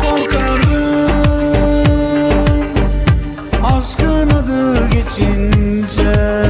Korkardım Aşkın adı geçince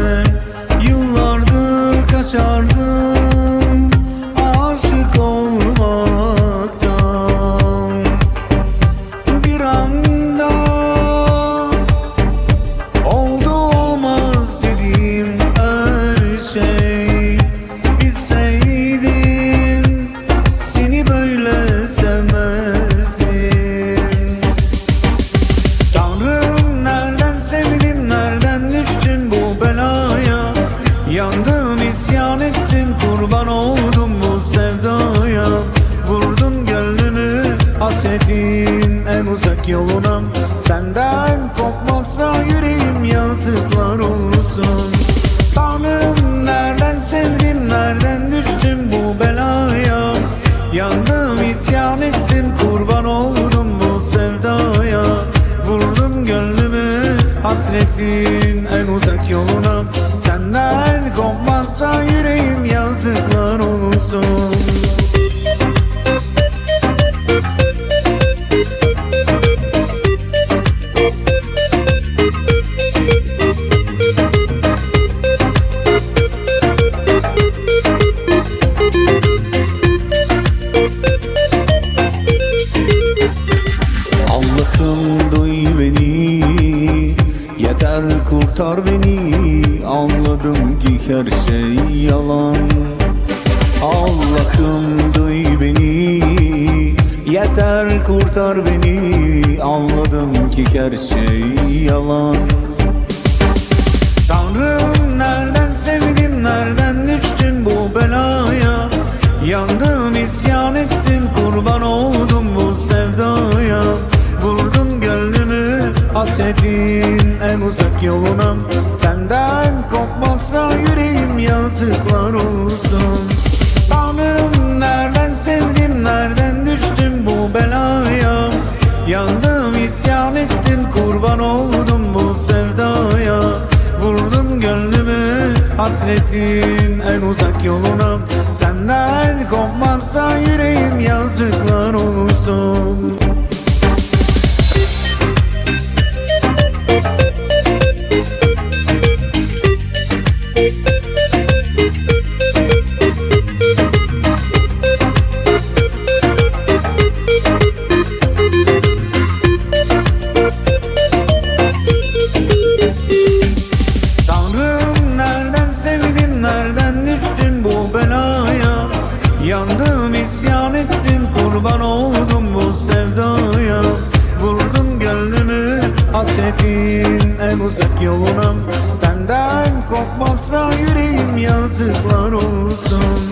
hasretin en uzak yoluna Senden kopmazsa yüreğim yazıklar olsun. Tanrım nereden sevdim nereden düştüm bu belaya? Yandım isyan ettim kurban oldum bu sevdaya. Vurdum gönlümü hasretin en uzak yoluna Senden kopmazsa yüreğim yazıklar olsun Allah'ım duy beni Yeter kurtar beni. Anladım ki her şey yalan. Allah'ım duy beni Yeter kurtar beni. Anladım ki her şey yalan uzak yoluna. Senden kopmazsa yüreğim yazıklar olsun. Tanrım nereden sevdim nereden düştüm bu belaya? Yandım isyan ettim kurban oldum bu sevdaya. Vurdum gönlümü hasretin en uzak yoluna. Senden kopmazsa yüreğim yazıklar olsun Yandım isyan ettim kurban oldum bu sevdaya. Vurdum gönlümü hasretin en uzak yoluna. Senden kopmazsa yüreğim yazıklar olsun